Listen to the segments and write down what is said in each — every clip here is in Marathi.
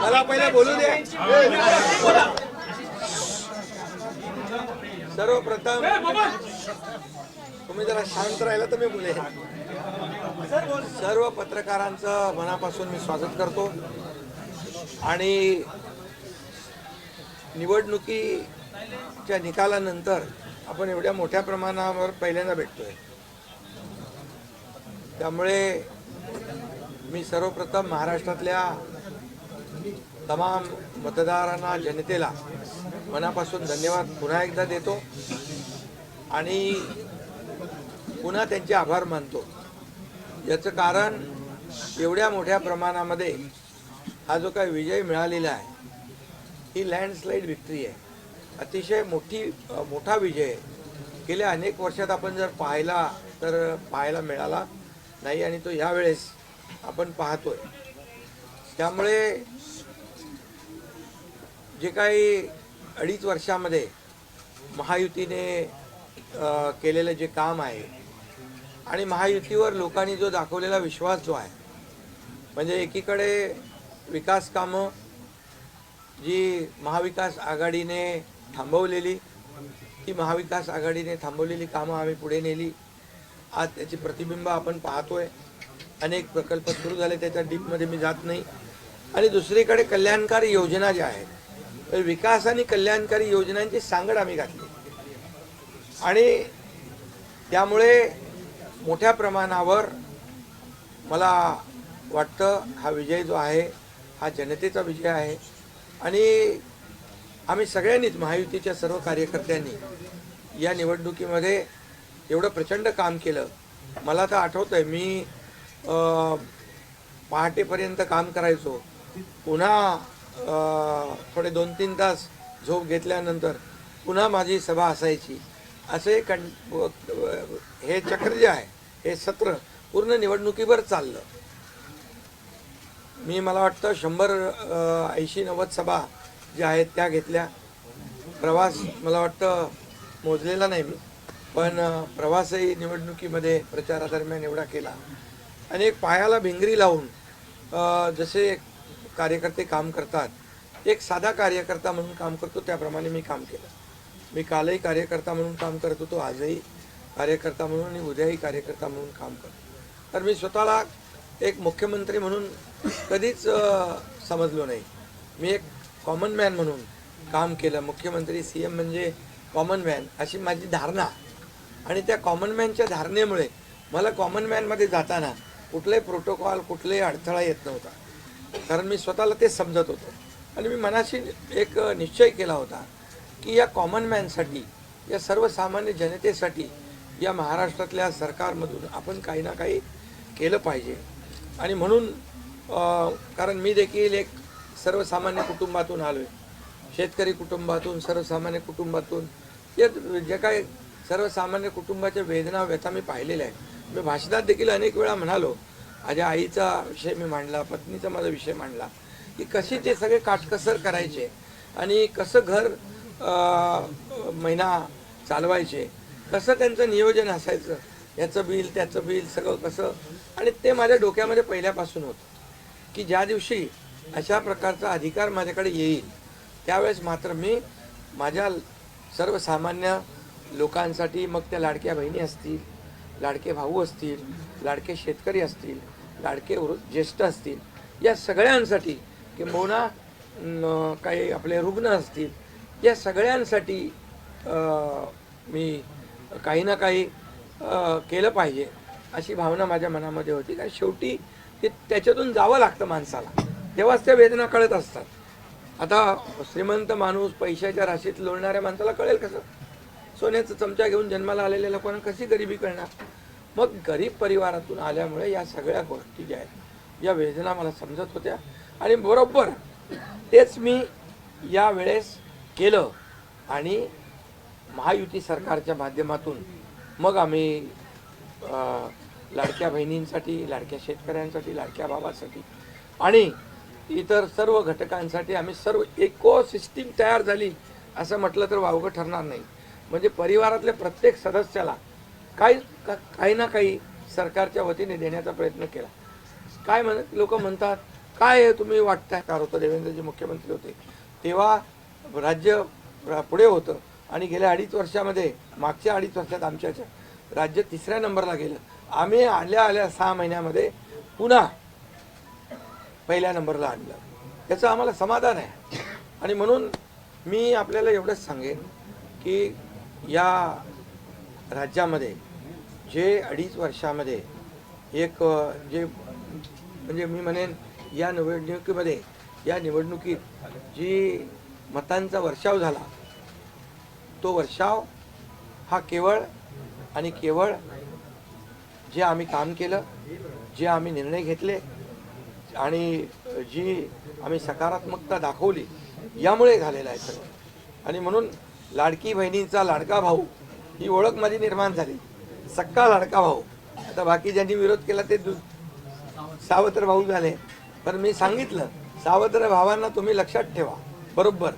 मला पहिले बोलू दे. सर्वप्रथम तुम्ही जरा शांत राहिला तर मी बोले सर्व पत्रकारांचं मनापासून मी स्वागत करतो. आणि निवडणुकीच्या निकालानंतर आपण एवढ्या मोठ्या प्रमाणावर पहिल्यांदा भेटतोय. त्यामुळे मी सर्वप्रथम महाराष्ट्रातल्या तमाम मतदारांना जनतेला मनापासून धन्यवाद पुन्हा एकदा देतो आणि पुन्हा त्यांचे आभार मानतो. याचं कारण एवढ्या मोठ्या प्रमाणामध्ये हा जो काही विजय मिळालेला आहे ही लँडस्लाईड विक्ट्री आहे. अतिशय मोठी मोठा विजय गेल्या अनेक वर्षात आपण जर पाहिला तर पाहायला मिळाला नाही आणि तो यावेळेस आपण पाहतोय. त्यामुळे जे काही अडीच वर्षामध्ये महायुतीने केलेलं जे काम आहे आणि महायुतीवर लोकांनी जो दाखवलेला विश्वास जो आहे म्हणजे एकीकडे विकास कामं जी महाविकास आघाडीने थांबवलेली. ती महाविकास आघाडीने थांबवलेली कामं आम्ही पुढे नेली. आज त्याची प्रतिबिंब आपण पाहतोय. अनेक प्रकल्प सुरू झाले त्याच्या डीपमध्ये मी जात नाही. आणि दुसरीकडे कल्याणकारी योजना ज्या आहेत तर विकास आणि कल्याणकारी योजनांची सांगड आम्ही घातली. आणि त्यामुळे मोठ्या प्रमाणावर मला वाटतं हा विजय जो आहे हा जनतेचा विजय आहे. आणि आम्ही सगळ्यांनीच महायुतीच्या सर्व कार्यकर्त्यांनी या निवडणुकीमध्ये एवढं प्रचंड काम केलं. मला तर आठवतं आहे मी पहाटेपर्यंत काम करायचो. पुन्हा थोडे दोन तीन तास झोप घेतल्यानंतर पुन्हा माझी सभा असायची. असे कं हे चक्र जे आहे हे सत्र पूर्ण निवडणुकीवर चाललं. मी मला वाटतं शंभर ऐंशी नव्वद सभा ज्या आहेत त्या घेतल्या. प्रवास मला वाटतं मोजलेला नाही मी पण प्रवासही निवडणुकीमध्ये प्रचारादरम्यान एवढा केला. आणि एक पायाला भिंगरी लावून जसे कार्यकर्ते काम करतात एक साधा कार्यकर्ता म्हणून काम करतो त्याप्रमाणे मी काम केलं. मी कालही कार्यकर्ता म्हणून काम करत होतो आजही कार्यकर्ता म्हणून आणि उद्याही कार्यकर्ता म्हणून काम करतो. तर मी स्वतःला एक मुख्यमंत्री म्हणून कधीच समजलो नाही. मी एक कॉमन मॅन म्हणून काम केलं. मुख्यमंत्री सी एम म्हणजे कॉमन मॅन अशी माझी धारणा. आणि त्या कॉमन मॅनच्या धारणेमुळे मला कॉमन मॅनमध्ये जाताना कुठलाही प्रोटोकॉल कुठलाही अडथळा येत नव्हता. कारण मी स्वतःला ते समजत होतो. आणि मी मनाशी एक निश्चय केला होता की या कॉमन मॅनसाठी या सर्वसामान्य जनतेसाठी या महाराष्ट्रातल्या सरकारमधून आपण काही ना काही केलं पाहिजे. आणि म्हणून कारण मी देखील एक सर्वसामान्य कुटुंबातून आलो आहे शेतकरी कुटुंबातून सर्वसामान्य कुटुंबातून. या जे काही सर्वसामान्य कुटुंबाच्या वेदना व्यथा मी पाहिलेल्या आहेत. मी भाषणात देखील अनेक वेळा म्हणालो माझ्या आईचा विषय मी मांडला पत्नीचा माझा विषय मांडला की कशी ते सगळे काटकसर करायचे आणि कसं घर महिना चालवायचे कसं त्यांचं नियोजन असायचं याचं बिल त्याचं बिल सगळं कसं? आणि ते माझ्या डोक्यामध्ये पहिल्यापासून होतं की ज्या दिवशी अशा प्रकारचा अधिकार माझ्याकडे येईल. त्यावेळेस मात्र मी माझ्या सर्वसामान्य लोकांसाठी मग त्या लाडक्या बहिणी असतील लाडके भाऊ असतील लाडके शेतकरी असतील लाडके ज्येष्ठ असतील या सगळ्यांसाठी किंबहुना काही आपले रुग्ण असतील या सगळ्यांसाठी मी काही ना काही केलं पाहिजे अशी भावना माझ्या मनामध्ये होती. कारण शेवटी ते त्याच्यातून जावं लागतं माणसाला. तेव्हाच त्या वेदना कळत असतात. आता श्रीमंत माणूस पैशाच्या राशीत लोळणाऱ्या माणसाला कळेल कसं? सोन्याचा चमचा घेऊन जन्माला आलेल्या लोकांना कशी गरिबी कळणार मग गरीब परिवारातून आल्यामुळे या सगळ्या गोष्टी ज्या आहेत या वेदना मला समजत होत्या. आणि बरोबर तेच मी या वेळेस केलं. आणि महायुती सरकारच्या माध्यमातून मग आम्ही लाडक्या बहिणींसाठी लाडक्या शेतकऱ्यांसाठी लाडक्या बाबासाठी आणि इतर सर्व घटकांसाठी आम्ही सर्व इको सिस्टीम तयार झाली असं म्हटलं तर वावगं ठरणार नाही. म्हणजे परिवारातल्या प्रत्येक सदस्याला काही का- काही ना काही सरकारच्या वतीने देण्याचा प्रयत्न केला. काय म्हण लोक म्हणतात काय आहे तुम्ही वाटताय? कार होतं देवेंद्रजी मुख्यमंत्री होते. तेव्हा राज्य पुढे होतं आणि गेल्या अडीच वर्षामध्ये मागच्या अडीच वर्षात आमच्या राज्य तिसऱ्या नंबरला गेलं. आम्ही आल्या आल्या सहा महिन्यामध्ये पुन्हा पहिल्या नंबरला आणलं. याचं आम्हाला समाधान आहे. आणि म्हणून मी आपल्याला एवढंच सांगेन की या राज्यामध्ये जे अडीच वर्षामध्ये एक जे म्हणजे मी म्हणेन या निवडणुकीमध्ये या निवडणुकीत जी मतांचा वर्षाव झाला तो वर्षाव हा केवळ आणि केवळ जे आम्ही काम केलं जे आम्ही निर्णय घेतले आणि जी आम्ही सकारात्मकता दाखवली यामुळे झालेलं आहे सगळं. आणि म्हणून लाडकी बहिणींचा लाडका भाऊ ही ओळख माझी निर्माण झाली. सक्का लाडका भाऊ. आता बाकी ज्यांनी विरोध केला ते दु सावत्र भाऊ झाले. पण मी सांगितलं सावत्र भावांना तुम्ही लक्षात ठेवा. बरोबर.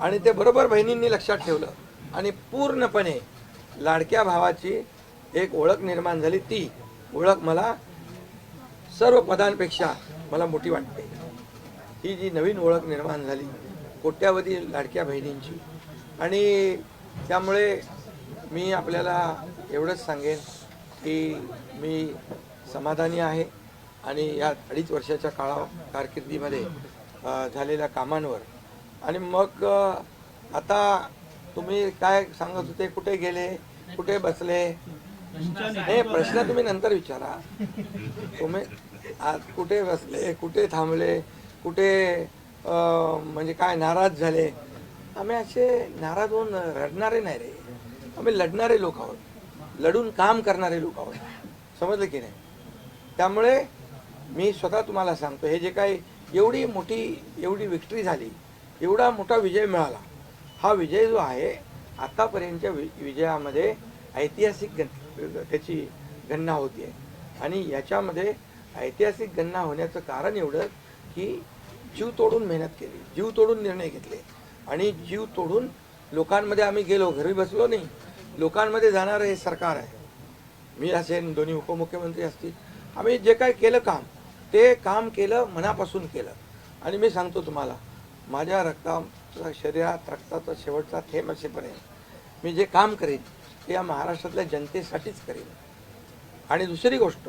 आणि ते बरोबर बहिणींनी लक्षात ठेवलं. आणि पूर्णपणे लाडक्या भावाची एक ओळख निर्माण झाली. ती ओळख मला सर्व पदांपेक्षा मला मोठी वाटते. ही जी नवीन ओळख निर्माण झाली कोट्यावधी लाडक्या बहिणींची. आणि त्यामुळे मी आपल्याला एवढंच सांगेन की मी समाधानी आहे आणि या अडीच वर्षाच्या काळा कारकिर्दीमध्ये झालेल्या कामांवर. आणि मग आता तुम्ही काय सांगत होते कुठे गेले कुठे बसले? हे प्रश्न तुम्ही नंतर विचारा. तुम्ही आज कुठे बसले कुठे थांबले कुठे म्हणजे काय नाराज झाले? आम्ही असे नाराज होऊन रडणारे नाही रे. आम्ही लढणारे लोक आहोत. लढून काम करणारे लोक आहोत. समजलं की नाही? त्यामुळे मी स्वतः तुम्हाला सांगतो हे जे काही एवढी मोठी एवढी विक्ट्री झाली एवढा मोठा विजय मिळाला हा विजय जो आहे आतापर्यंतच्या वि विजयामध्ये ऐतिहासिक गण त्याची गणना होती आहे आणि याच्यामध्ये ऐतिहासिक गणना होण्याचं कारण एवढं की जीव तोडून मेहनत केली जीव तोडून निर्णय घेतले. आणि जीव तोडून लोकांमध्ये आम्ही गेलो घरी बसलो नाही. लोकांमध्ये जाणारं हे सरकार आहे. मी असेन दोन्ही उपमुख्यमंत्री असतील. आम्ही जे काय केलं काम ते काम केलं मनापासून केलं. आणि मी सांगतो तुम्हाला माझ्या रक्ताचा शरीरात रक्ताचा शेवटचा थेंब असेपर्यंत मी जे काम करेन ते या महाराष्ट्रातल्या जनतेसाठीच करेन. आणि दुसरी गोष्ट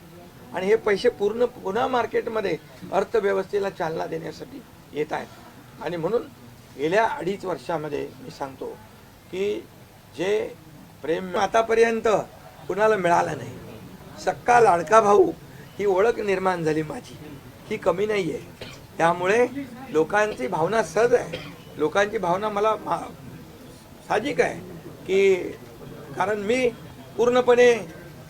आणि हे पैसे पूर्ण पुन्हा मार्केटमध्ये अर्थव्यवस्थेला चालना देण्यासाठी येत आहेत. आणि म्हणून गेल्या अडीच वर्षामध्ये मी सांगतो की जे प्रेम आतापर्यंत कुणाला मिळालं नाही सक्का लाडका भाऊ ही ओळख निर्माण झाली माझी. ही कमी नाही आहे त्यामुळे लोकांची भावना सहज आहे. लोकांची भावना मला साजिक साहजिक आहे की कारण मी पूर्णपणे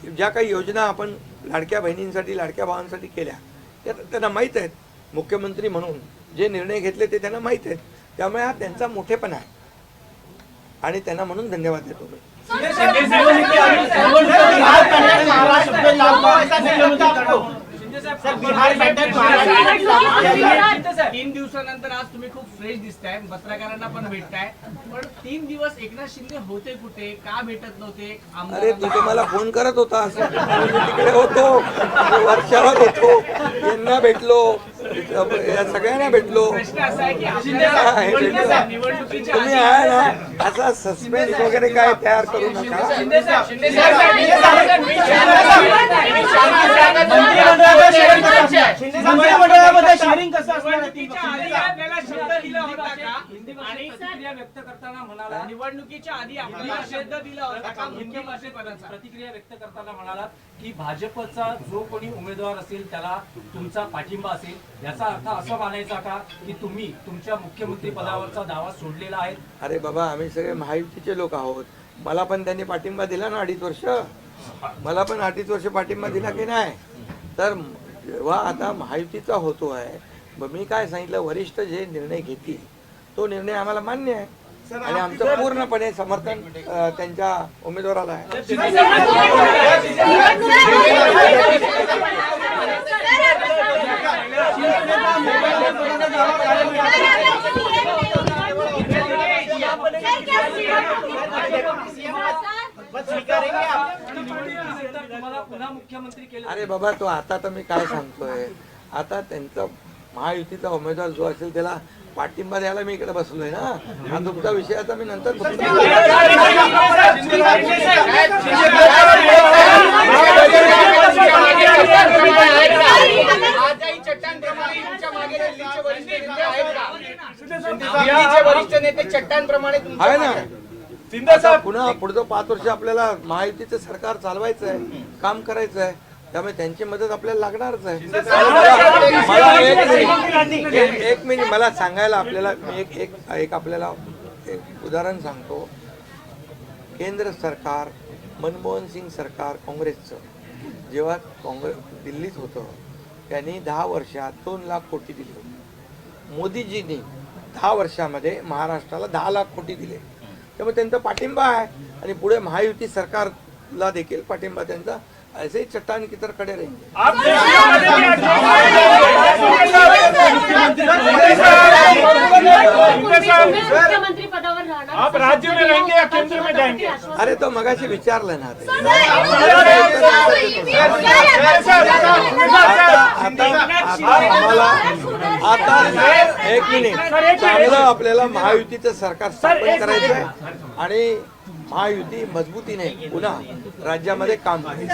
ज्या काही योजना आपण लाडक्या बहिणींसाठी लाडक्या भावांसाठी केल्या त्या त्यांना माहीत आहेत मुख्यमंत्री म्हणून जे निर्णय घेतले ते त्यांना माहीत आहेत त्यामुळे हा त्यांचा मोठेपणा आहे आणि त्यांना म्हणून धन्यवाद देतो मी तीन दिवसानंतर आज तुम्ही खूप फ्रेश दिसताय पत्रकारांना पण भेटताय. पण तीन दिवस एकनाथ शिंदे होते कुठे? का भेटत नव्हते? अरे तू आमदारांना- तर मला फोन करत होता. तिकडे होतो. वर्षावर होतो. यांना भेटलो. या सगळ्यांना भेटलो. प्रश्न असा आहे की शिंदे आपल्याला साहेब, निवडणुकीच्या- निवडणुकीच्या तुम्ही आहे ना असा सस्पेन्स वगैरे काय तयार करू नका शिंदे साहेब, शिंदे साहेब, शिंदे साहेब, मी मंत्रिमंडळामध्ये शेअरिंग कसं असणार आहे ती निवडणुकीच्या आधी आपल्याला शब्द दिला होता का आणि प्रतिक्रिया व्यक्त म्हणाला निवडणुकीच्या आधी आपल्याला शब्द दिला होता. मुख्यमंत्रीपदाचा प्रतिक्रिया व्यक्त करताना म्हणाला की भाजपचा जो कोणी उमेदवार असेल त्याला तुमचा पाठिंबा असेल. याचा अर्थ असं मानायचा का की तुम्ही तुमच्या मुख्यमंत्री पदावरचा दावा सोडलेला आहे? अरे बाबा आम्ही सगळे महायुतीचे लोक आहोत. मला पण त्यांनी पाठिंबा दिला ना अडीच वर्ष? मला पण अडीच वर्ष पाठिंबा दिला की नाही? तर जेव्हा आता महायुतीचा होतो आहे मग मी काय सांगितलं? वरिष्ठ जे निर्णय घेतील तो निर्णय आम्हाला मान्य आहे. आणि आमचं पूर्णपणे समर्थन त्यांच्या उमेदवाराला आहे अरे बाबा तो आता तर मी काय सांगतोय आता त्यांचा महायुतीचा उमेदवार जो असेल त्याला पाठिंबा द्यायला मी इकडे बसलोय ना हा तुमचा विषय आता मी नंतर वरिष्ठ नेते आहे ना पुन्हा पुढचं पाच वर्ष आपल्याला महायुतीचं सरकार चालवायचं आहे काम करायचं आहे त्यामुळे त्यांची मदत आपल्याला लागणारच आहे. मला एक एक मिनिट मला सांगायला आपल्याला मी एक एक एक आपल्याला एक उदाहरण सांगतो. केंद्र सरकार मनमोहन सिंग सरकार काँग्रेसचं जेव्हा काँग्रेस दिल्लीत होतं त्यांनी दहा वर्षात दोन लाख कोटी दिले होते. मोदीजींनी दहा वर्षामध्ये महाराष्ट्राला दहा लाख कोटी दिले. त्यामुळे त्यांचा पाठिंबा आहे. आणि पुढे महायुती सरकारला देखील पाठिंबा त्यांचा ऐसे चट्टान की तर खडे राहणार आप राज्य में रहेंगे या केंद्र में जाएंगे अरे तो मगाशी विचारलं ना ते. आता आता आम्हाला आता एक मिनिट चांगलं आपल्याला महायुतीचं सरकार स्थापन करायचं आहे आणि महायुती मजबूतीने पुन्हा राज्यामध्ये काम करेल.